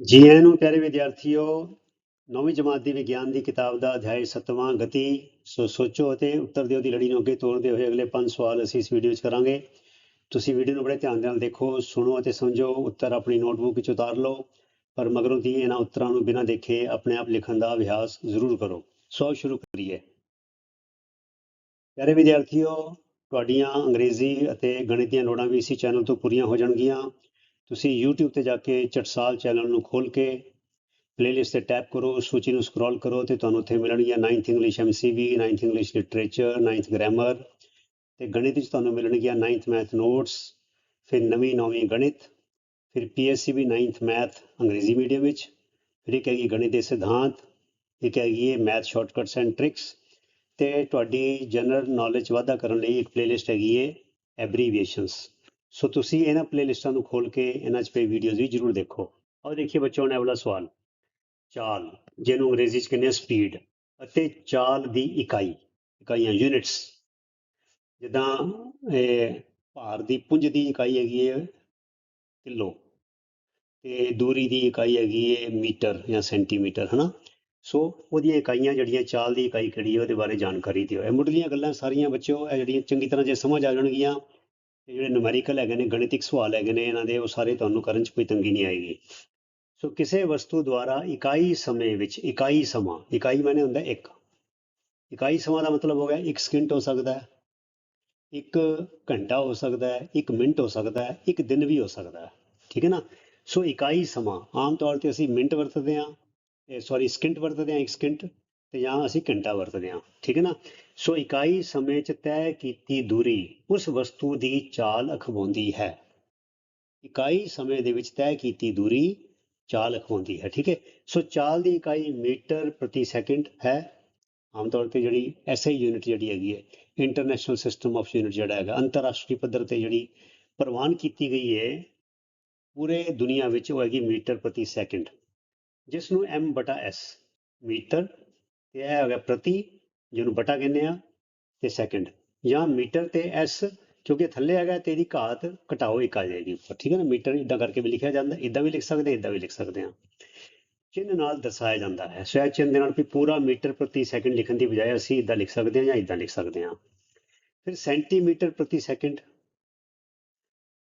ਜੀ ਆਇਆਂ ਨੂੰ ਪਿਆਰੇ ਵਿਦਿਆਰਥੀਓ, ਨੌਵੀਂ ਜਮਾਤ ਦੀ ਵਿਗਿਆਨ ਦੀ ਕਿਤਾਬ ਦਾ ਅਧਿਆਇ 7ਵਾਂ ਗਤੀ, ਸੋ ਸੋਚੋ ਅਤੇ ਉੱਤਰ ਦਿਓ ਦੀ ਲੜੀ ਨੂੰ ਅੱਗੇ ਤੋਰਦੇ ਹੋਏ ਅਗਲੇ ਪੰਜ ਸਵਾਲ ਅਸੀਂ ਇਸ ਵੀਡੀਓ 'ਚ ਕਰਾਂਗੇ। ਤੁਸੀਂ ਵੀਡੀਓ ਨੂੰ ਬੜੇ ਧਿਆਨ ਨਾਲ ਦੇਖੋ, ਸੁਣੋ ਅਤੇ ਸਮਝੋ, ਉੱਤਰ ਆਪਣੀ ਨੋਟਬੁੱਕ 'ਚ ਉਤਾਰ ਲਓ, ਪਰ ਮਗਰੋਂ ਦੀ ਇਹਨਾਂ ਉੱਤਰਾਂ ਨੂੰ ਬਿਨਾਂ ਦੇਖੇ ਆਪਣੇ ਆਪ ਲਿਖਣ ਦਾ ਅਭਿਆਸ ਜ਼ਰੂਰ ਕਰੋ। ਸੋ ਸ਼ੁਰੂ ਕਰੀਏ। ਪਿਆਰੇ ਵਿਦਿਆਰਥੀਓ, ਤੁਹਾਡੀਆਂ ਅੰਗਰੇਜ਼ੀ ਅਤੇ ਗਣਿਤ ਦੀਆਂ ਲੋੜਾਂ ਵੀ ਇਸੇ ਚੈਨਲ ਤੋਂ ਪੂਰੀਆਂ ਹੋ ਜਾਣਗੀਆਂ। ਤੁਸੀਂ YouTube ਤੇ ਜਾ ਕੇ ਚਟਸਾਲ ਚੈਨਲ ਨੂੰ ਖੋਲ ਕੇ ਪਲੇਲਿਸਟ ਤੇ ਟੈਪ ਕਰੋ ਸੂਚੀ ਨੂੰ ਸਕਰੋਲ ਕਰੋ ਤੇ ਤੁਹਾਨੂੰ ਉੱਥੇ ਮਿਲਣਗੀਆਂ 9th English MCV 9th English literature 9th grammar ਤੇ ਗਣਿਤ ਵਿੱਚ ਤੁਹਾਨੂੰ ਮਿਲਣਗੀਆਂ 9th ਮੈਥ ਨੋਟਸ ਫਿਰ ਨਵੀਂ, ਨੌਵੀਂ ਗਣਿਤ, ਫਿਰ PSCB 9th ਮੈਥ ਅੰਗਰੇਜ਼ੀ ਮੀਡੀਅਮ ਵਿੱਚ, ਫਿਰ ਇੱਕ ਹੈਗੀ ਗਣਿਤ ਦੇ ਸਿਧਾਂਤ ਇੱਕ ਹੈਗੀ ਹੈ ਮੈਥ ਸ਼ਾਰਟਕਟਸ ਐਂਡ ਟ੍ਰਿਕਸ ਤੇ ਤੁਹਾਡੀ ਜਨਰਲ ਨੌਲੇਜ ਵਾਧਾ ਕਰਨ ਲਈ ਇੱਕ ਪਲੇਲਿਸਟ ਹੈਗੀ ਹੈ ਐਬਰੀਵੀਏਸ਼ਨਸ ਸੋ ਤੁਸੀਂ ਇਹਨਾਂ ਪਲੇਲਿਸਟਾਂ ਨੂੰ ਖੋਲ ਕੇ ਇਹਨਾਂ 'ਚ ਪਈ ਵੀਡੀਓਜ਼ ਵੀ ਜ਼ਰੂਰ ਦੇਖੋ। ਆਓ ਦੇਖੀਏ ਬੱਚਿਓ ਨੇ ਅਗਲਾ ਸਵਾਲ। ਚਾਲ, ਜਿਹਨੂੰ ਅੰਗਰੇਜ਼ੀ 'ਚ ਕਹਿੰਦੇ ਆ ਸਪੀਡ ਅਤੇ ਚਾਲ ਦੀ ਇਕਾਈ, ਇਕਾਈਆਂ ਯੂਨਿਟਸ ਜਿੱਦਾਂ ਇਹ ਭਾਰ ਦੀ ਪੁੰਜ ਦੀ ਇਕਾਈ ਹੈਗੀ ਹੈ ਕਿਲੋ ਤੇ ਦੂਰੀ ਦੀ ਇਕਾਈ ਹੈਗੀ ਹੈ ਮੀਟਰ ਜਾਂ ਸੈਂਟੀਮੀਟਰ, ਹਨਾ? ਸੋ ਉਹਦੀਆਂ ਇਕਾਈਆਂ ਜਿਹੜੀਆਂ ਚਾਲ ਦੀ ਇਕਾਈ ਕਿਹੜੀ ਹੈ, ਉਹਦੇ ਬਾਰੇ ਜਾਣਕਾਰੀ ਦਿਓ। ਇਹ ਮੁੱਢਲੀਆਂ ਗੱਲਾਂ ਸਾਰੀਆਂ ਬੱਚਿਓ, ਇਹ ਜਿਹੜੀਆਂ ਚੰਗੀ ਤਰ੍ਹਾਂ ਜੇ ਸਮਝ ਆ ਜਾਣਗੀਆਂ ਇਹ ਜਿਹੜੇ ਨੁਮੈਰੀਕਲ ਹੈਗੇ ਨੇ, ਗਣਿਤਿਕ ਸਵਾਲ ਹੈਗੇ ਨੇ, ਇਹਨਾਂ ਦੇ ਉਹ ਸਾਰੇ ਤੁਹਾਨੂੰ ਕਰਨ 'ਚ ਕੋਈ ਤੰਗੀ ਨਹੀਂ ਆਏਗੀ। ਸੋ ਕਿਸੇ ਵਸਤੂ ਦੁਆਰਾ ਇਕਾਈ ਸਮੇਂ ਵਿੱਚ, ਇਕਾਈ ਸਮਾਂ, ਇਕਾਈ ਮਾਨੇ ਹੁੰਦਾ ਇੱਕ। ਇਕਾਈ ਸਮਾਂ ਦਾ ਮਤਲਬ ਹੋ ਗਿਆ ਇੱਕ ਸਕਿੰਟ ਹੋ ਸਕਦਾ ਹੈ, ਇੱਕ ਘੰਟਾ ਹੋ ਸਕਦਾ ਹੈ, ਇੱਕ ਮਿੰਟ ਹੋ ਸਕਦਾ ਹੈ, ਇੱਕ ਦਿਨ ਵੀ ਹੋ ਸਕਦਾ ਹੈ। ਠੀਕ ਹੈ ਨਾ? ਸੋ ਇਕਾਈ ਸਮਾਂ, ਆਮ ਤੌਰ ਤੇ ਅਸੀਂ ਮਿੰਟ ਵਰਤਦੇ ਹਾਂ ਸੌਰੀ ਸਕਿੰਟ ਵਰਤਦੇ ਹਾਂ ਇੱਕ ਸਕਿੰਟ ਤੇ ਜਾਂ ਅਸੀਂ ਘੰਟਾ ਵਰਤਦੇ ਹਾਂ, ਠੀਕ ਹੈ ਨਾ? ਸੋ ਇਕਾਈ ਸਮੇਂ 'ਚ ਤੈਅ ਕੀਤੀ ਦੂਰੀ ਉਸ ਵਸਤੂ ਦੀ ਚਾਲ ਅਖਵਾਉਂਦੀ ਹੈ। ਇਕਾਈ ਸਮੇਂ ਦੇ ਵਿੱਚ ਤੈਅ ਕੀਤੀ ਦੂਰੀ ਚਾਲ ਅਖਵਾਉਂਦੀ ਹੈ, ਠੀਕ ਹੈ? ਸੋ ਚਾਲ ਦੀ ਇਕਾਈ ਮੀਟਰ ਪ੍ਰਤੀ ਸੈਕਿੰਡ ਹੈ। ਆਮ ਤੌਰ ਤੇ ਜਿਹੜੀ ਐਸਆਈ ਯੂਨਿਟ ਜਿਹੜੀ ਹੈਗੀ ਹੈ, ਇੰਟਰਨੈਸ਼ਨਲ ਸਿਸਟਮ ਆਫ ਯੂਨਿਟ ਜਿਹੜਾ ਹੈਗਾ, ਅੰਤਰਰਾਸ਼ਟਰੀ ਪੱਧਰ ਤੇ ਜਿਹੜੀ ਪ੍ਰਵਾਨ ਕੀਤੀ ਗਈ ਹੈ, ਪੂਰੇ ਦੁਨੀਆ ਵਿੱਚ ਉਹ ਹੈਗੀ ਮੀਟਰ ਪ੍ਰਤੀ ਸੈਕਿੰਡ ਜਿਸ ਨੂੰ m ਬਟਾ s, ਮੀਟਰ ਤੇ ਇਹ ਹੋ ਗਿਆ ਪ੍ਰਤੀ ਜਿਹਨੂੰ ਬਟਾ ਕਹਿੰਦੇ ਆ ਤੇ ਸੈਕਿੰਡ ਜਾਂ ਮੀਟਰ ਤੇ s, ਕਿਉਂਕਿ ਥੱਲੇ ਹੈਗਾ ਤੇ ਇਹਦੀ ਘਾਤ ਘਟਾਓ ਇੱਕ ਆ ਜਾਏਗੀ ਉੱਪਰ, ਠੀਕ ਹੈ ਨਾ? ਮੀਟਰ ਇਦਾਂ ਕਰਕੇ ਵੀ ਲਿਖਿਆ ਜਾਂਦਾ, ਇਦਾਂ ਵੀ ਲਿਖ ਸਕਦੇ, ਇਦਾਂ ਵੀ ਲਿਖ ਸਕਦੇ ਹਾਂ। ਚਿੰਨ੍ਹ ਨਾਲ ਦਰਸਾਇਆ ਜਾਂਦਾ ਹੈ ਸਵੈ ਚਿੰਨ੍ਹ ਦੇ ਨਾਲ ਵੀ ਪੂਰਾ ਮੀਟਰ ਪ੍ਰਤੀ ਸੈਕਿੰਡ ਲਿਖਣ ਦੀ ਬਜਾਏ ਅਸੀਂ ਇਦਾਂ ਲਿਖ ਸਕਦੇ ਹਾਂ ਜਾਂ ਇਦਾਂ ਲਿਖ ਸਕਦੇ ਹਾਂ। ਫਿਰ ਸੈਂਟੀਮੀਟਰ ਪ੍ਰਤੀ ਸੈਕਿੰਡ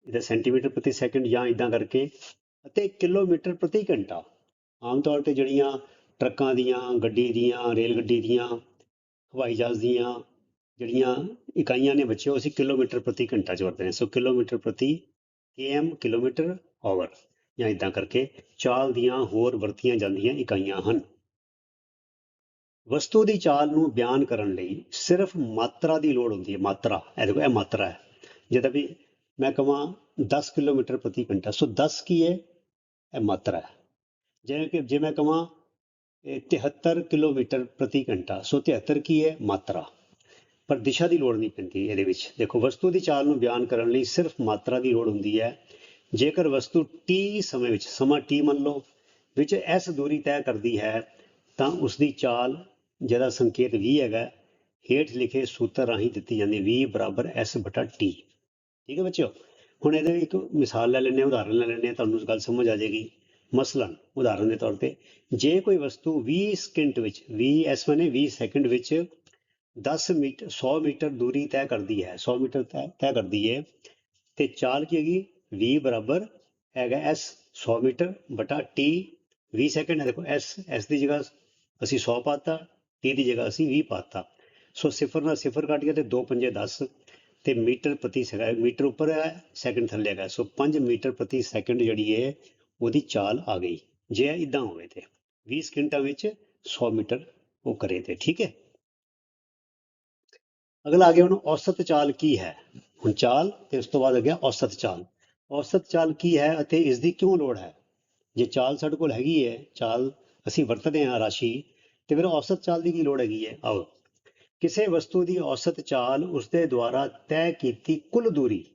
ਇਹਦਾ ਸੈਂਟੀਮੀਟਰ ਪ੍ਰਤੀ ਸੈਕਿੰਡ ਜਾਂ ਇਦਾਂ ਕਰਕੇ, ਅਤੇ ਕਿਲੋਮੀਟਰ ਪ੍ਰਤੀ ਘੰਟਾ। ਆਮ ਤੌਰ ਤੇ ਜਿਹੜੀਆਂ ਟਰੱਕਾਂ ਦੀਆਂ ਗੱਡੀ ਦੀਆਂ, ਰੇਲ ਗੱਡੀ ਦੀਆਂ, ਹਵਾਈ ਜਹਾਜ਼ ਦੀਆਂ ਜਿਹੜੀਆਂ ਇਕਾਈਆਂ ਨੇ ਬੱਚਿਓ ਅਸੀਂ ਕਿਲੋਮੀਟਰ ਪ੍ਰਤੀ ਘੰਟਾ ਚ ਵਰਤਦੇ ਹਾਂ। ਸੋ ਕਿਲੋਮੀਟਰ ਪ੍ਰਤੀ km, ਕਿਲੋਮੀਟਰ ਆਵਰ ਜਾਂ ਇਦਾਂ ਕਰਕੇ ਚਾਲ ਦੀਆਂ ਹੋਰ ਵਰਤੀਆਂ ਜਾਂਦੀਆਂ ਇਕਾਈਆਂ ਹਨ। ਵਸਤੂ ਦੀ ਚਾਲ ਨੂੰ ਬਿਆਨ ਕਰਨ ਲਈ ਸਿਰਫ ਮਾਤਰਾ ਦੀ ਲੋੜ ਹੁੰਦੀ ਹੈ। ਮਾਤਰਾ, ਇਹ ਦੇਖੋ, ਇਹ ਮਾਤਰਾ ਹੈ। ਜਦੋਂ ਵੀ ਮੈਂ ਕਹਾਂ 10 ਕਿਲੋਮੀਟਰ ਪ੍ਰਤੀ ਘੰਟਾ ਸੋ 10 ਕੀ ਹੈ? ਇਹ ਮਾਤਰਾ ਹੈ। ਜਿਵੇਂ ਕਿ, ਜੇ ਮੈਂ ਕਹਾਂ 73 ਕਿਲੋਮੀਟਰ ਪ੍ਰਤੀ ਘੰਟਾ, ਸੋ 73 ਕੀ ਹੈ? ਮਾਤਰਾ। ਪਰ ਦਿਸ਼ਾ ਦੀ ਲੋੜ ਨਹੀਂ ਪੈਂਦੀ ਇਹਦੇ ਵਿੱਚ। ਦੇਖੋ, ਵਸਤੂ ਦੀ ਚਾਲ ਨੂੰ ਬਿਆਨ ਕਰਨ ਲਈ ਸਿਰਫ ਮਾਤਰਾ ਦੀ ਲੋੜ ਹੁੰਦੀ ਹੈ। ਜੇਕਰ ਵਸਤੂ t ਸਮੇਂ ਵਿੱਚ, ਸਮਾਂ t ਮੰਨ ਲਓ, ਵਿੱਚ s ਦੂਰੀ ਤੈਅ ਕਰਦੀ ਹੈ, ਤਾਂ ਉਸ ਦੀ ਚਾਲ, ਜਿਹਦਾ ਸੰਕੇਤ v ਹੈਗਾ, ਹੇਠ ਲਿਖੇ ਸੂਤਰ ਰਾਹੀਂ ਦਿੱਤੀ ਜਾਂਦੀ v ਬਰਾਬਰ s ਬਟਾ t ਠੀਕ ਹੈ ਬੱਚਿਓ? ਹੁਣ ਇਹਦੇ ਇੱਕ ਮਿਸਾਲ ਲੈ ਲੈਂਦੇ ਹਾਂ, ਉਦਾਹਰਨ ਲੈ ਲੈਂਦੇ ਹਾਂ, ਤੁਹਾਨੂੰ ਗੱਲ ਸਮਝ ਆ ਜਾਏਗੀ। ਮਸਲਨ ਉਦਾਹਰਨ ਦੇ ਤੌਰ ਤੇ। ਜੇ ਕੋਈ ਵਸਤੂ 20 ਸਕਿੰਟ ਵਿੱਚ 20 ਐਸ ਮਾਨੇ 20 ਸੈਕਿੰਡ ਵਿੱਚ 10 ਮੀਟਰ 100 ਮੀਟਰ ਦੂਰੀ ਤੈਅ ਕਰਦੀ ਹੈ 100 ਮੀਟਰ ਤੈਅ ਕਰਦੀ ਹੈ, ਤੇ ਚਾਲ ਕੀ ਹੈਗੀ? v ਬਰਾਬਰ ਹੈਗਾ s 100 ਮੀਟਰ ਬਟਾ t 20 ਸੈਕਿੰਡ ਹੈ। ਦੇਖੋ s s ਦੀ ਜਗ੍ਹਾ ਅਸੀਂ 100 ਪਾਤਾ t ਦੀ ਜਗ੍ਹਾ ਅਸੀਂ 20 ਪਾਤਾ। ਸੋ ਸਿਫਰ ਨਾਲ ਸਿਫਰ ਕੱਟ ਗਿਆ ਤੇ 2 ਪੰਜੇ 10 ਤੇ ਮੀਟਰ ਪ੍ਰਤੀ ਸੈਕਿੰਡ ਮੀਟਰ ਉੱਪਰ ਹੈ ਸੈਕਿੰਡ ਥੱਲੇ ਹੈਗਾ। ਸੋ 5 ਮੀਟਰ ਪ੍ਰਤੀ ਸੈਕਿੰਡ ਜਿਹੜੀ ਹੈ ਉਹਦੀ ਚਾਲ ਆ ਗਈ। ਜੇ ਇਦਾਂ ਹੋਵੇ ਤੇ 20 ਸਕਿੰਟਾਂ ਵਿੱਚ 100 ਮੀਟਰ ਉਹ ਕਰੇ ਤੇ, ਠੀਕ ਹੈ? ਅਗਲਾ ਆ ਗਿਆ ਹੁਣ ਔਸਤ ਚਾਲ ਕੀ ਹੈ? ਹੁਣ ਚਾਲ ਤੇ ਉਸ ਤੋਂ ਬਾਅਦ ਆ ਗਿਆ ਔਸਤ ਚਾਲ। ਔਸਤ ਚਾਲ ਕੀ ਹੈ ਅਤੇ ਇਸ ਦੀ ਕਿਉਂ ਲੋੜ ਹੈ? ਜੇ ਚਾਲ ਸਾਡੇ ਕੋਲ ਹੈਗੀ ਹੈ, ਚਾਲ ਅਸੀਂ ਵਰਤਦੇ ਹਾਂ ਰਾਸ਼ੀ, ਤੇ ਫਿਰ ਔਸਤ ਚਾਲ ਦੀ ਕੀ ਲੋੜ ਹੈਗੀ ਹੈ? ਆਓ। ਕਿਸੇ ਵਸਤੂ ਦੀ ਔਸਤ ਚਾਲ ਉਸਦੇ ਦੁਆਰਾ ਤੈਅ ਕੀਤੀ ਕੁੱਲ ਦੂਰੀ।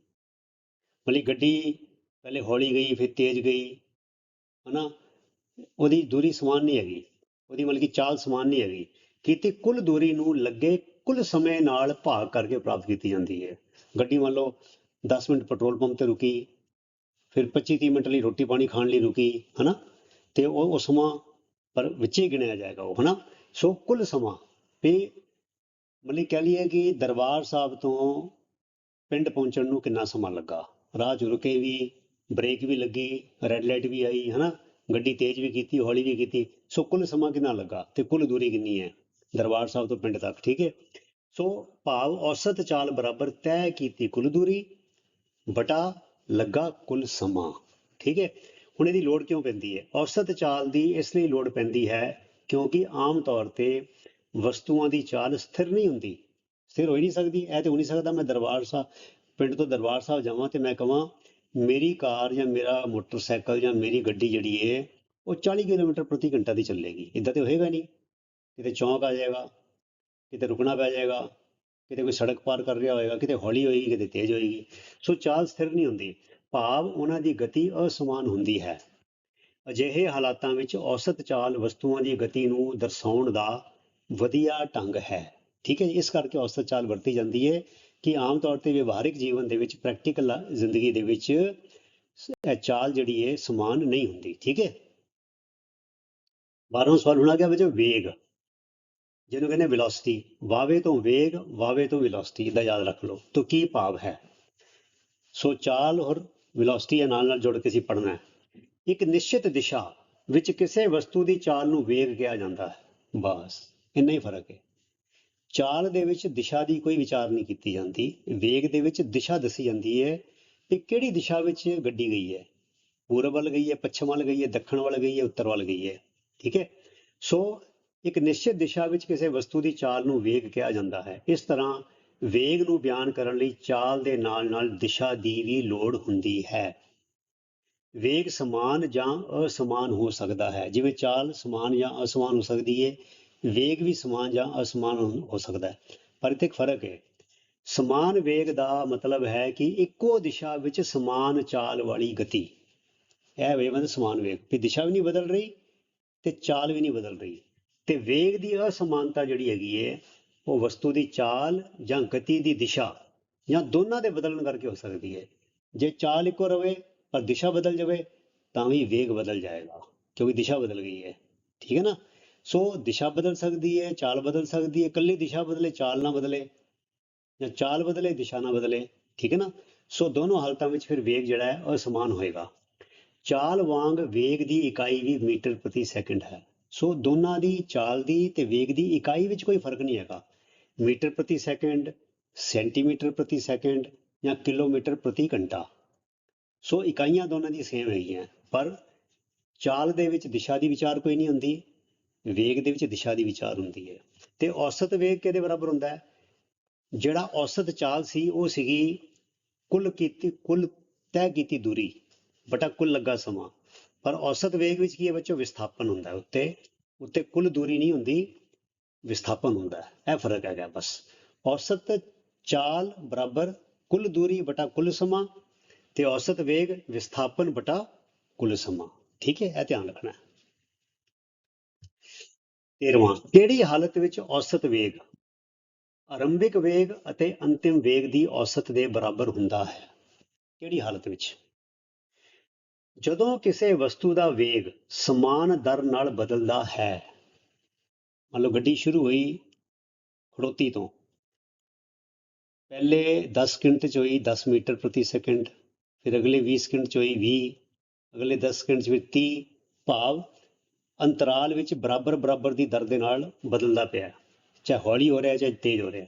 ਮਤਲਬ ਗੱਡੀ ਪਹਿਲੇ ਹੌਲੀ ਗਈ, ਫਿਰ ਤੇਜ਼ ਗਈ ਹਨਾ? ਉਹਦੀ ਦੂਰੀ ਸਮਾਨ ਨਹੀਂ ਹੈਗੀ। ਉਹਦੀ ਮਤਲਬ ਕਿ ਚਾਲ ਸਮਾਨ ਨਹੀਂ ਹੈਗੀ। ਕੀਤੀ ਕੁੱਲ ਦੂਰੀ ਨੂੰ ਲੱਗੇ ਕੁੱਲ ਸਮੇਂ ਨਾਲ ਭਾਗ ਕਰਕੇ ਪ੍ਰਾਪਤ ਕੀਤੀ ਜਾਂਦੀ ਹੈ। ਗੱਡੀ ਮੰਨ ਲਓ 10 ਮਿੰਟ ਪੈਟਰੋਲ ਪੰਪ ਤੇ ਰੁਕੀ, ਫਿਰ 25 30 ਮਿੰਟ ਲਈ ਰੋਟੀ ਪਾਣੀ ਖਾਣ ਲਈ ਰੁਕੀ, ਹਨਾ? ਤੇ ਉਹ ਉਹ ਸਮਾਂ ਪਰ ਵਿੱਚ ਹੀ ਗਿਣਿਆ ਜਾਏਗਾ ਉਹ, ਹਨਾ? ਸੋ ਕੁੱਲ ਸਮਾਂ, ਵੀ ਮਤਲਬ ਕਹਿ ਲਈਏ ਕਿ ਦਰਬਾਰ ਸਾਹਿਬ ਤੋਂ ਪਿੰਡ ਪਹੁੰਚਣ ਨੂੰ ਕਿੰਨਾ ਸਮਾਂ ਲੱਗਾ? ਰਾਹ 'ਚ ਰੁਕੇ ਵੀ ਬ੍ਰੇਕ ਵੀ ਲੱਗੀ ਰੈੱਡ ਲਾਈਟ ਵੀ ਆਈ, ਹਨਾ? ਗੱਡੀ ਤੇਜ਼ ਵੀ ਕੀਤੀ, ਹੌਲੀ ਵੀ ਕੀਤੀ। ਸੋ ਕੁੱਲ ਸਮਾਂ ਕਿੰਨਾ ਲੱਗਾ ਤੇ ਕੁੱਲ ਦੂਰੀ ਕਿੰਨੀ ਹੈ? ਦਰਬਾਰ ਸਾਹਿਬ ਤੋਂ ਪਿੰਡ ਤੱਕ, ਠੀਕ ਹੈ? ਸੋ ਭਾਵ ਔਸਤ ਚਾਲ ਬਰਾਬਰ ਤੈਅ ਕੀਤੀ ਕੁੱਲ ਦੂਰੀ, ਬਟਾ ਲੱਗਾ ਕੁੱਲ ਸਮਾਂ, ਠੀਕ ਹੈ? ਹੁਣ ਇਹਦੀ ਲੋੜ ਕਿਉਂ ਪੈਂਦੀ ਹੈ? ਔਸਤ ਚਾਲ ਦੀ ਇਸ ਲਈ ਲੋੜ ਪੈਂਦੀ ਹੈ ਕਿਉਂਕਿ ਆਮ ਤੌਰ ਤੇ ਵਸਤੂਆਂ ਦੀ ਚਾਲ ਸਥਿਰ ਨਹੀਂ ਹੁੰਦੀ। ਸਥਿਰ ਹੋ ਹੀ ਨਹੀਂ ਸਕਦੀ, ਇਹ ਤੇ ਹੋ ਨਹੀਂ ਸਕਦਾ। ਮੈਂ ਦਰਬਾਰ ਸਾਹਿਬ ਪਿੰਡ ਤੋਂ ਦਰਬਾਰ ਸਾਹਿਬ ਜਾਵਾਂ ਤੇ ਮੈਂ ਕਹਾਂ ਮੇਰੀ ਕਾਰ ਜਾਂ ਮੇਰਾ ਮੋਟਰਸਾਈਕਲ ਜਾਂ ਮੇਰੀ ਗੱਡੀ ਜਿਹੜੀ ਹੈ ਉਹ 40 ਕਿਲੋਮੀਟਰ ਪ੍ਰਤੀ ਘੰਟਾ ਦੀ ਚੱਲੇਗੀ। ਇਦਾਂ ਤੇ ਹੋਏਗਾ ਨਹੀਂ ਕਿਤੇ ਚੌਂਕ ਆ ਜਾਏਗਾ, ਕਿਤੇ ਰੁਕਣਾ ਪੈ ਜਾਏਗਾ, ਕਿਤੇ ਕੋਈ ਸੜਕ ਪਾਰ ਕਰ ਰਿਹਾ ਹੋਏਗਾ, ਕਿਤੇ ਹੌਲੀ ਹੋਏਗੀ, ਕਿਤੇ ਤੇਜ਼ ਹੋਏਗੀ। ਸੋ ਚਾਲ ਸਥਿਰ ਨਹੀਂ ਹੁੰਦੀ। ਭਾਵ ਉਹਨਾਂ ਦੀ ਗਤੀ ਅਸਮਾਨ ਹੁੰਦੀ ਹੈ। ਅਜਿਹੇ ਹਾਲਾਤਾਂ ਵਿੱਚ ਔਸਤ ਚਾਲ ਵਸਤੂਆਂ ਦੀ ਗਤੀ ਨੂੰ ਦਰਸਾਉਣ ਦਾ ਵਧੀਆ ਢੰਗ ਹੈ। ਠੀਕ ਹੈ ਜੀ? ਇਸ ਕਰਕੇ ਔਸਤ ਚਾਲ ਵਰਤੀ ਜਾਂਦੀ ਹੈ ਕਿ ਆਮ ਤੌਰ ਤੇ ਵਿਵਹਾਰਿਕ ਜੀਵਨ ਦੇ ਵਿੱਚ ਪ੍ਰੈਕਟੀਕਲ ਜ਼ਿੰਦਗੀ ਦੇ ਵਿੱਚ ਇਹ ਚਾਲ ਜਿਹੜੀ ਹੈ, ਸਮਾਨ ਨਹੀਂ ਹੁੰਦੀ, ਠੀਕ ਹੈ? 12ਵਾਂ ਸਵਾਲ ਹੋਣਾ ਗਿਆ ਬੱਚੋ ਵੇਗ। ਜਿਹਨੂੰ ਕਹਿੰਦੇ ਵੈਲੋਸਿਟੀ ਵਾਵੇ ਤੋਂ ਵੇਗ ਵਾਵੇ ਤੋਂ ਵੈਲੋਸਿਟੀ ਦਾ ਯਾਦ ਰੱਖ ਲਓ। ਤਾਂ ਕੀ ਭਾਵ ਹੈ? ਸੋ ਚਾਲ ਔਰ ਵੈਲੋਸਿਟੀ ਦੇ ਨਾਲ ਨਾਲ ਜੋੜ ਕੇ ਅਸੀਂ ਪੜ੍ਹਨਾ ਹੈ। ਇੱਕ ਨਿਸ਼ਚਿਤ ਦਿਸ਼ਾ ਵਿੱਚ ਕਿਸੇ ਵਸਤੂ ਦੀ ਚਾਲ ਨੂੰ ਵੇਗ ਕਿਹਾ ਜਾਂਦਾ ਹੈ। ਬਸ, ਇੰਨਾ ਹੀ ਫ਼ਰਕ ਹੈ। ਚਾਲ ਦੇ ਵਿੱਚ ਦਿਸ਼ਾ ਦੀ ਕੋਈ ਵਿਚਾਰ ਨਹੀਂ ਕੀਤੀ ਜਾਂਦੀ। ਵੇਗ ਦੇ ਵਿੱਚ ਦਿਸ਼ਾ ਦੱਸੀ ਜਾਂਦੀ ਹੈ ਕਿ ਕਿਹੜੀ ਦਿਸ਼ਾ ਵਿੱਚ ਗੱਡੀ ਗਈ ਹੈ। ਪੂਰਬ ਵੱਲ ਗਈ ਹੈ, ਪੱਛਮ ਵੱਲ ਗਈ ਹੈ, ਦੱਖਣ ਵੱਲ ਗਈ ਹੈ, ਉੱਤਰ ਵੱਲ ਗਈ ਹੈ। ਠੀਕ ਹੈ? ਸੋ ਇੱਕ ਨਿਸ਼ਚਿਤ ਦਿਸ਼ਾ ਵਿੱਚ ਕਿਸੇ ਵਸਤੂ ਦੀ ਚਾਲ ਨੂੰ ਵੇਗ ਕਿਹਾ ਜਾਂਦਾ ਹੈ। ਇਸ ਤਰ੍ਹਾਂ ਵੇਗ ਨੂੰ ਬਿਆਨ ਕਰਨ ਲਈ ਚਾਲ ਦੇ ਨਾਲ ਨਾਲ ਦਿਸ਼ਾ ਦੀ ਵੀ ਲੋੜ ਹੁੰਦੀ ਹੈ। ਵੇਗ ਸਮਾਨ ਜਾਂ ਅਸਮਾਨ ਹੋ ਸਕਦਾ ਹੈ। ਜਿਵੇਂ ਚਾਲ ਸਮਾਨ ਜਾਂ ਅਸਮਾਨ ਹੋ ਸਕਦੀ ਹੈ। ਵੇਗ ਵੀ ਸਮਾਨ ਜਾਂ ਅਸਮਾਨ ਹੋ ਸਕਦਾ ਹੈ। ਪਰ ਇੱਥੇ ਇੱਕ ਫ਼ਰਕ ਹੈ। ਸਮਾਨ ਵੇਗ ਦਾ ਮਤਲਬ ਹੈ ਕਿ ਇੱਕੋ ਦਿਸ਼ਾ ਵਿੱਚ ਸਮਾਨ ਚਾਲ ਵਾਲੀ ਗਤੀ। ਇਹ ਵੇਗ ਸਮਾਨ ਵੇਗ। ਵੀ ਦਿਸ਼ਾ ਵੀ ਨਹੀਂ ਬਦਲ ਰਹੀ ਤੇ ਚਾਲ ਵੀ ਨਹੀਂ ਬਦਲ ਰਹੀ। ਤੇ ਵੇਗ ਦੀ ਅਸਮਾਨਤਾ ਜਿਹੜੀ ਹੈਗੀ ਹੈ, ਉਹ ਵਸਤੂ ਦੀ ਚਾਲ ਜਾਂ ਗਤੀ ਦੀ ਦਿਸ਼ਾ ਜਾਂ ਦੋਨਾਂ ਦੇ ਬਦਲਣ ਕਰਕੇ ਹੋ ਸਕਦੀ ਹੈ। ਜੇ ਚਾਲ ਇੱਕੋ ਰਵੇ ਪਰ ਦਿਸ਼ਾ ਬਦਲ ਜਾਵੇ, ਤਾਂ ਵੀ ਵੇਗ ਬਦਲ ਜਾਏਗਾ, ਕਿਉਂਕਿ ਦਿਸ਼ਾ ਬਦਲ ਗਈ ਹੈ। ਠੀਕ ਹੈ ਨਾ? ਸੋ ਦਿਸ਼ਾ ਬਦਲ ਸਕਦੀ ਹੈ, ਚਾਲ ਬਦਲ ਸਕਦੀ ਹੈ, ਇਕੱਲੀ ਦਿਸ਼ਾ ਬਦਲੇ, ਚਾਲ ਨਾ ਬਦਲੇ ਜਾਂ ਚਾਲ ਬਦਲੇ, ਦਿਸ਼ਾ ਨਾ ਬਦਲੇ, ਠੀਕ ਹੈ ਨਾ? ਸੋ ਦੋਨੋਂ ਹਾਲਤਾਂ ਵਿੱਚ ਫਿਰ ਵੇਗ ਜਿਹੜਾ ਹੈ ਉਹ ਅਸਮਾਨ ਹੋਏਗਾ। ਚਾਲ ਵਾਂਗ ਵੇਗ ਦੀ ਇਕਾਈ ਵੀ ਮੀਟਰ ਪ੍ਰਤੀ ਸੈਕਿੰਡ ਹੈ। ਸੋ ਦੋਨਾਂ ਦੀ, ਚਾਲ ਦੀ ਤੇ ਵੇਗ ਦੀ ਇਕਾਈ ਵਿੱਚ ਕੋਈ ਫ਼ਰਕ ਨਹੀਂ ਹੈਗਾ। ਮੀਟਰ ਪ੍ਰਤੀ ਸੈਕਿੰਡ, ਸੈਂਟੀਮੀਟਰ ਪ੍ਰਤੀ ਸੈਕਿੰਡ ਜਾਂ ਕਿਲੋਮੀਟਰ ਪ੍ਰਤੀ ਘੰਟਾ। ਸੋ ਇਕਾਈਆਂ ਦੋਨਾਂ ਦੀ ਸੇਮ ਹੈਗੀਆਂ, ਪਰ ਚਾਲ ਦੇ ਵਿੱਚ ਦਿਸ਼ਾ ਦੀ ਵਿਚਾਰ ਕੋਈ ਨਹੀਂ ਹੁੰਦੀ। ਵੇਗ ਦੇ ਵਿੱਚ ਦਿਸ਼ਾ ਦੀ ਵਿਚਾਰ ਹੁੰਦੀ ਹੈ। ਤੇ ਔਸਤ ਵੇਗ ਕਿਹਦੇ ਬਰਾਬਰ ਹੁੰਦਾ ਹੈ? ਜਿਹੜਾ ਔਸਤ ਚਾਲ ਸੀ, ਉਹ ਸੀਗੀ ਕੁੱਲ ਕੀਤੀ, ਕੁੱਲ ਤੈਅ ਕੀਤੀ ਦੂਰੀ, ਬਟਾ ਕੁੱਲ ਲੱਗਾ ਸਮਾਂ। ਪਰ ਔਸਤ ਵੇਗ ਵਿੱਚ ਕੀ ਹੈ ਬੱਚੋ? ਵਿਸਥਾਪਨ ਹੁੰਦਾ ਹੈ। ਉੱਤੇ ਉੱਤੇ ਕੁੱਲ ਦੂਰੀ ਨਹੀਂ ਹੁੰਦੀ, ਵਿਸਥਾਪਨ ਹੁੰਦਾ ਹੈ। ਇਹ ਫ਼ਰਕ ਹੈਗਾ ਬਸ। ਔਸਤ ਚਾਲ ਬਰਾਬਰ ਕੁੱਲ ਦੂਰੀ ਬਟਾ ਕੁੱਲ ਸਮਾਂ ਤੇ ਔਸਤ ਵੇਗ ਵਿਸਥਾਪਨ ਬਟਾ ਕੁੱਲ ਸਮਾਂ। ਠੀਕ ਹੈ? ਇਹ ਧਿਆਨ ਰੱਖਣਾ ਹੈ ਤੇਰਵਾਂ ਕਿਹੜੀ ਹਾਲਤ ਵਿੱਚ ਔਸਤ ਵੇਗ? ਆਰੰਭਿਕ ਵੇਗ ਅਤੇ ਅੰਤਿਮ ਵੇਗ ਦੀ ਔਸਤ ਦੇ ਬਰਾਬਰ ਹੁੰਦਾ ਹੈ। ਕਿਹੜੀ ਹਾਲਤ ਵਿੱਚ? ਜਦੋਂ ਕਿਸੇ ਵਸਤੂ ਦਾ ਵੇਗ ਸਮਾਨ ਦਰ ਨਾਲ ਬਦਲਦਾ ਹੈ, ਮੰਨ ਲਓ ਗੱਡੀ ਸ਼ੁਰੂ ਹੋਈ ਖੜੋਤੀ ਤੋਂ। ਪਹਿਲੇ 10 ਸਕਿੰਟ ਚ ਹੋਈ 10 ਮੀਟਰ ਪ੍ਰਤੀ ਸੈਕਿੰਡ ਫਿਰ ਅਗਲੇ 20 ਸਕਿੰਟ ਚ ਹੋਈ 20 ਅਗਲੇ 10 ਸਕਿੰਟ ਚ ਫਿਰ 30 ਭਾਵ ਅੰਤਰਾਲ ਵਿੱਚ ਬਰਾਬਰ ਬਰਾਬਰ ਦੀ ਦਰ ਦੇ ਨਾਲ ਬਦਲਦਾ ਪਿਆ ਚਾਹੇ ਹੌਲੀ ਹੋ ਰਿਹਾ, ਚਾਹੇ ਤੇਜ਼ ਹੋ ਰਿਹਾ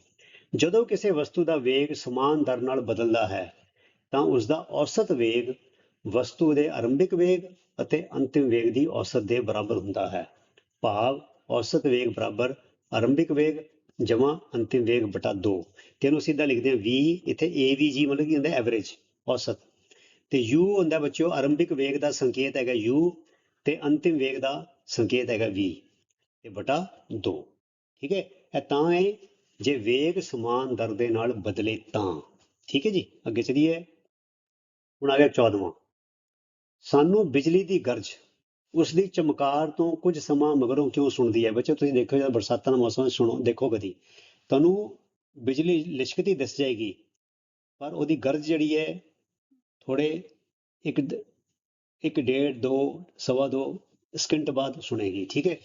ਜਦੋਂ ਕਿਸੇ ਵਸਤੂ ਦਾ ਵੇਗ ਸਮਾਨ ਦਰ ਨਾਲ ਬਦਲਦਾ ਹੈ, ਤਾਂ ਉਸ ਦਾ ਔਸਤ ਵੇਗ ਵਸਤੂ ਦੇ ਆਰੰਭਿਕ ਵੇਗ ਅਤੇ ਅੰਤਿਮ ਵੇਗ ਦੀ ਔਸਤ ਦੇ ਬਰਾਬਰ ਹੁੰਦਾ ਹੈ। ਭਾਵ, ਔਸਤ ਵੇਗ ਬਰਾਬਰ, ਆਰੰਭਿਕ ਵੇਗ ਜਮਾ ਅੰਤਿਮ ਵੇਗ ਬਟਾ 2 ਤੇ ਇਹਨੂੰ ਸਿੱਧਾ ਲਿਖਦੇ ਹਾਂ v, ਇੱਥੇ avg ਮਤਲਬ ਕੀ ਹੁੰਦਾ ਐਵਰੇਜ ਔਸਤ। ਤੇ u ਹੁੰਦਾ ਬੱਚਿਓ, ਆਰੰਭਿਕ ਵੇਗ ਦਾ ਸੰਕੇਤ ਹੈਗਾ u, ਤੇ ਅੰਤਿਮ ਵੇਗ ਦਾ ਸੰਕੇਤ ਹੈਗਾ v ਤੇ ਬਟਾ 2 ਠੀਕ ਹੈ? ਇਹ ਤਾਂ ਹੈ, ਜੇ ਵੇਗ ਸਮਾਨ ਦਰ ਦੇ ਨਾਲ ਬਦਲੇ ਤਾਂ, ਠੀਕ ਹੈ ਜੀ? ਅੱਗੇ ਚਲੀਏ। ਹੁਣ ਆ ਗਿਆ 14ਵਾਂ ਸਾਨੂੰ ਬਿਜਲੀ ਦੀ ਗਰਜ ਉਸ ਦੀ ਚਮਕਾਰ ਤੋਂ ਕੁਝ ਸਮਾਂ ਮਗਰੋਂ ਕਿਉਂ ਸੁਣਦੀ ਹੈ? ਬੱਚੇ ਤੁਸੀਂ ਦੇਖੋ ਜਦ ਬਰਸਾਤਾਂ ਦਾ ਮੌਸਮ ਸੁਣੋ, ਦੇਖੋ ਕਦੀ। ਤੁਹਾਨੂੰ ਬਿਜਲੀ ਲਿਸ਼ਕਦੀ ਦਿਸ ਜਾਏਗੀ, ਪਰ ਉਹਦੀ ਗਰਜ ਜਿਹੜੀ ਹੈ ਥੋੜੇ ਇੱਕ ਇੱਕ ਡੇਢ ਦੋ, ਸਵਾ ਦੋ ਸਕਿੰਟ ਬਾਅਦ ਸੁਣੇਗੀ, ਠੀਕ ਹੈ?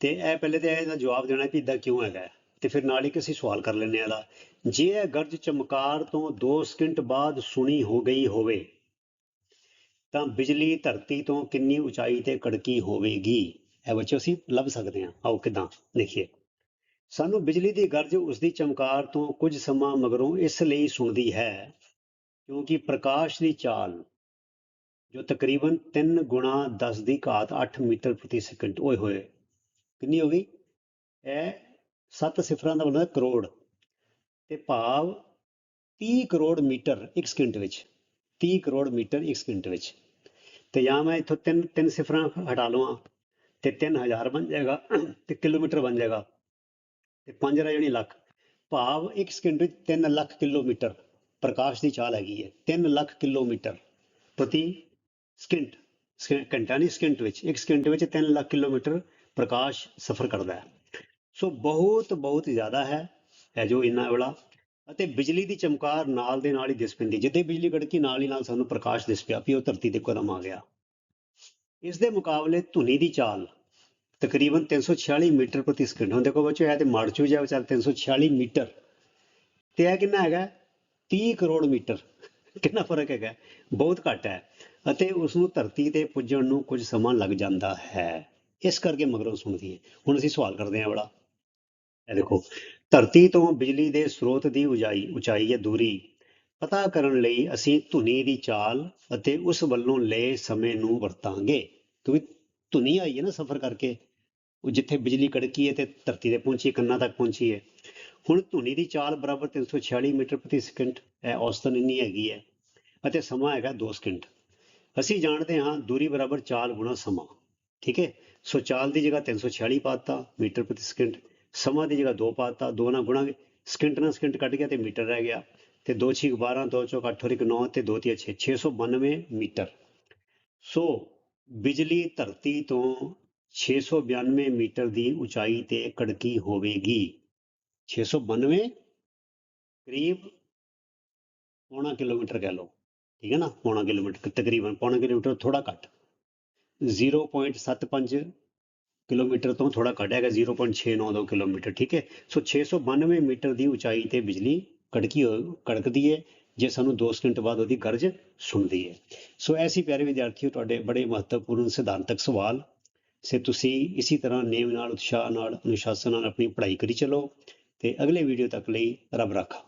ਤੇ ਇਹ ਪਹਿਲੇ ਤੇ ਇਹਦਾ ਜਵਾਬ ਦੇਣਾ ਵੀ ਇਦਾਂ ਕਿਉਂ ਹੈਗਾ ਤੇ ਫਿਰ ਨਾਲ ਹੀ ਕਿ ਅਸੀਂ ਸਵਾਲ ਕਰ ਲੈਂਦੇ ਹਾਂ ਇਹਦਾ। ਜੇ ਇਹ ਗਰਜ ਚਮਕਾਰ ਤੋਂ 2 ਸਕਿੰਟ ਬਾਅਦ ਸੁਣੀ ਹੋ ਗਈ ਹੋਵੇ, ਤਾਂ ਬਿਜਲੀ ਧਰਤੀ ਤੋਂ ਕਿੰਨੀ ਉਚਾਈ ਤੇ ਕੜਕੀ ਹੋਵੇਗੀ? ਇਹ ਬੱਚੇ ਅਸੀਂ ਲੱਭ ਸਕਦੇ ਹਾਂ। ਆਓ ਕਿਦਾਂ ਦੇਖੀਏ। ਸਾਨੂੰ ਬਿਜਲੀ ਦੀ ਗਰਜ ਉਸ ਦੀ ਚਮਕਾਰ ਤੋਂ ਕੁਝ ਸਮਾਂ ਮਗਰੋਂ ਇਸ ਲਈ ਸੁਣਦੀ ਹੈ, ਕਿਉਂਕਿ ਪ੍ਰਕਾਸ਼ ਦੀ ਚਾਲ ਜੋ ਤਕਰੀਬਨ 3 ਗੁਣਾ 10 ਦੀ ਘਾਤ 8 ਮੀਟਰ ਪ੍ਰਤੀ ਸੈਕਿੰਡ ਓਏ ਹੋਏ। ਕਿੰਨੀ ਹੋ ਗਈ? ਇਹ ਸੱਤ ਸਿਫਰਾਂ ਦਾ ਬਣਦਾ ਕਰੋੜ। ਤੇ ਭਾਵ 30 ਕਰੋੜ ਮੀਟਰ ਇੱਕ ਸਕਿੰਟ ਵਿੱਚ। 30 ਕਰੋੜ ਮੀਟਰ ਇੱਕ ਸਕਿੰਟ ਵਿੱਚ। ਤੇ ਜਾਂ ਮੈਂ ਇੱਥੋਂ ਤਿੰਨ ਤਿੰਨ ਸਿਫਰਾਂ ਹਟਾ ਲਵਾਂ, ਤੇ 3000 ਬਣ ਜਾਏਗਾ, ਤੇ ਕਿਲੋਮੀਟਰ ਬਣ ਜਾਏਗਾ। ਤੇ 5 ਰਹਿ ਜਾਣੀ ਲੱਖ। ਭਾਵ ਇੱਕ ਸਕਿੰਟ ਵਿੱਚ 3 ਲੱਖ ਕਿਲੋਮੀਟਰ। ਪ੍ਰਕਾਸ਼ ਦੀ ਚਾਲ ਹੈਗੀ ਹੈ। 3 ਲੱਖ ਕਿਲੋਮੀਟਰ ਪ੍ਰਤੀ ਸਕਿੰਟ ਸਕਿੰ- ਘੰਟਾ ਨਹੀਂ, ਸਕਿੰਟ ਵਿੱਚ। ਇੱਕ ਸਕਿੰਟ ਵਿੱਚ 3 ਲੱਖ ਕਿਲੋਮੀਟਰ ਪ੍ਰਕਾਸ਼ ਸਫ਼ਰ ਕਰਦਾ ਹੈ। ਸੋ ਬਹੁਤ ਬਹੁਤ ਜ਼ਿਆਦਾ ਹੈ ਹੈ ਜੋ ਇੰਨਾ ਵਾਲਾ। ਅਤੇ ਬਿਜਲੀ ਦੀ ਚਮਕਾਰ ਨਾਲ ਦੇ ਨਾਲ ਹੀ ਦਿਸ ਪੈਂਦੀ। ਜਿੱਦੇ ਬਿਜਲੀ ਗੜਕੀ ਨਾਲ ਹੀ ਨਾਲ ਸਾਨੂੰ ਪ੍ਰਕਾਸ਼ ਦਿਸ ਪਿਆ ਵੀ ਉਹ ਧਰਤੀ ਤੇ ਕਦਮ ਆ ਗਿਆ। ਇਸ ਦੇ ਮੁਕਾਬਲੇ ਧੁਨੀ ਦੀ ਚਾਲ ਤਕਰੀਬਨ 346 ਮੀਟਰ ਪ੍ਰਤੀ ਸਕਿੰਟ। ਹੁਣ ਦੇਖੋ ਬੱਚੋ, ਇਹ ਤੇ ਮੜ ਚੂ ਜਾ ਵਿਚਾਰ 346 ਮੀਟਰ। ਤੇ ਇਹ ਕਿੰਨਾ ਹੈਗਾ? 30 ਕਰੋੜ ਮੀਟਰ। ਕਿੰਨਾ ਫ਼ਰਕ ਹੈਗਾ? ਬਹੁਤ ਘੱਟ ਹੈ। ਅਤੇ ਉਸ ਨੂੰ ਧਰਤੀ ਤੇ ਪੁੱਜਣ ਨੂੰ ਕੁਝ ਸਮਾਂ ਲੱਗ ਜਾਂਦਾ ਹੈ। ਇਸ ਕਰਕੇ ਮਗਰੋਂ ਸੁਣਦੀ ਹੈ। ਹੁਣ ਅਸੀਂ ਸਵਾਲ ਕਰਦੇ ਹਾਂ ਬੜਾ। ਇਹ ਦੇਖੋ, ਧਰਤੀ ਤੋਂ ਬਿਜਲੀ ਦੇ ਸਰੋਤ ਦੀ ਉਚਾਈ ਉਚਾਈ ਜਾਂ ਦੂਰੀ ਪਤਾ ਕਰਨ ਲਈ ਅਸੀਂ ਧੁਨੀ ਦੀ ਚਾਲ ਅਤੇ ਉਸ ਵੱਲੋਂ ਲਏ ਸਮੇਂ ਨੂੰ ਵਰਤਾਂਗੇ। ਕਿਉਂਕਿ ਧੁਨੀ ਆਈ ਹੈ ਨਾ ਸਫ਼ਰ ਕਰਕੇ। ਉਹ ਜਿੱਥੇ ਬਿਜਲੀ ਕੜਕੀ ਹੈ ਤੇ ਧਰਤੀ ਤੇ ਪਹੁੰਚੀ ਕੰਨਾਂ ਤੱਕ ਪਹੁੰਚੀ ਹੈ। ਹੁਣ ਧੁਨੀ ਦੀ ਚਾਲ ਬਰਾਬਰ 346 ਮੀਟਰ ਪ੍ਰਤੀ ਸਕਿੰਟ, ਇਹ ਔਸਤਨ ਇੰਨੀ ਹੈਗੀ ਹੈ। ਅਤੇ ਸਮਾਂ ਹੈਗਾ 2 ਸਕਿੰਟ। ਅਸੀਂ ਜਾਣਦੇ ਹਾਂ ਦੂਰੀ ਬਰਾਬਰ ਚਾਲ ਗੁਣਾ ਸਮਾਂ, ਠੀਕ ਹੈ? ਸੋ ਚਾਲ ਦੀ ਜਗ੍ਹਾ 346 ਪਾਤਾ, ਮੀਟਰ ਪ੍ਰਤੀ ਸਕਿੰਟ, ਸਮਾਂ ਦੀ ਜਗ੍ਹਾ 2 ਪਾਤਾ, ਦੋ ਨਾਲ ਗੁਣਾ ਸਕਿੰਟ ਨਾਲ ਸਕਿੰਟ ਕੱਟ ਗਿਆ ਤੇ ਮੀਟਰ ਰਹਿ ਗਿਆ, ਤੇ 2 6 12 2 ਚੌਕ 8 ਔਰ 1 9 ਤੇ 2 3 6 692 ਮੀਟਰ। ਸੋ ਬਿਜਲੀ ਧਰਤੀ ਤੋਂ 692 ਮੀਟਰ ਦੀ ਉਚਾਈ ਤੇ ਕੜਕੀ ਹੋਵੇਗੀ। 692 ਕਰੀਬ ਪੌਣਾ ਕਿਲੋਮੀਟਰ ਕਹਿ ਲਓ। ਠੀਕ ਹੈ ਨਾ, ਪੌਣਾ ਕਿਲੋਮੀਟਰ ਤਕਰੀਬਨ ਪੌਣਾ ਕਿਲੋਮੀਟਰ ਥੋੜਾ ਘੱਟ। 0.75 ਕਿਲੋਮੀਟਰ ਤੋਂ ਥੋੜਾ ਘੱਟ ਹੈਗਾ 0.692 ਕਿਲੋਮੀਟਰ, ਠੀਕ ਹੈ? ਸੋ 692 ਮੀਟਰ ਦੀ ਉਚਾਈ ਤੇ ਬਿਜਲੀ ਕੜਕੀ ਹੋ- ਕੜਕਦੀ ਹੈ, ਜੇ ਸਾਨੂੰ 2 ਸਕਿੰਟ ਬਾਅਦ ਉਹਦੀ ਗਰਜ ਸੁਣਦੀ ਹੈ। ਸੋ ਐਸੀ ਪਿਆਰੇ ਵਿਦਿਆਰਥੀਓ, ਤੁਹਾਡੇ ਬੜੇ ਮਹੱਤਵਪੂਰਨ ਸਿਧਾਂਤਕ ਸਵਾਲ, ਸੇ ਤੁਸੀਂ ਇਸੇ ਤਰ੍ਹਾਂ ਨੇਮ ਨਾਲ, ਉਤਸ਼ਾਹ ਨਾਲ, ਅਨੁਸ਼ਾਸਨ ਨਾਲ ਆਪਣੀ ਪੜ੍ਹਾਈ ਕਰੀ ਚਲੋ, ਤੇ ਅਗਲੇ ਵੀਡੀਓ ਤੱਕ ਲਈ ਰੱਬ ਰਾਖਾ।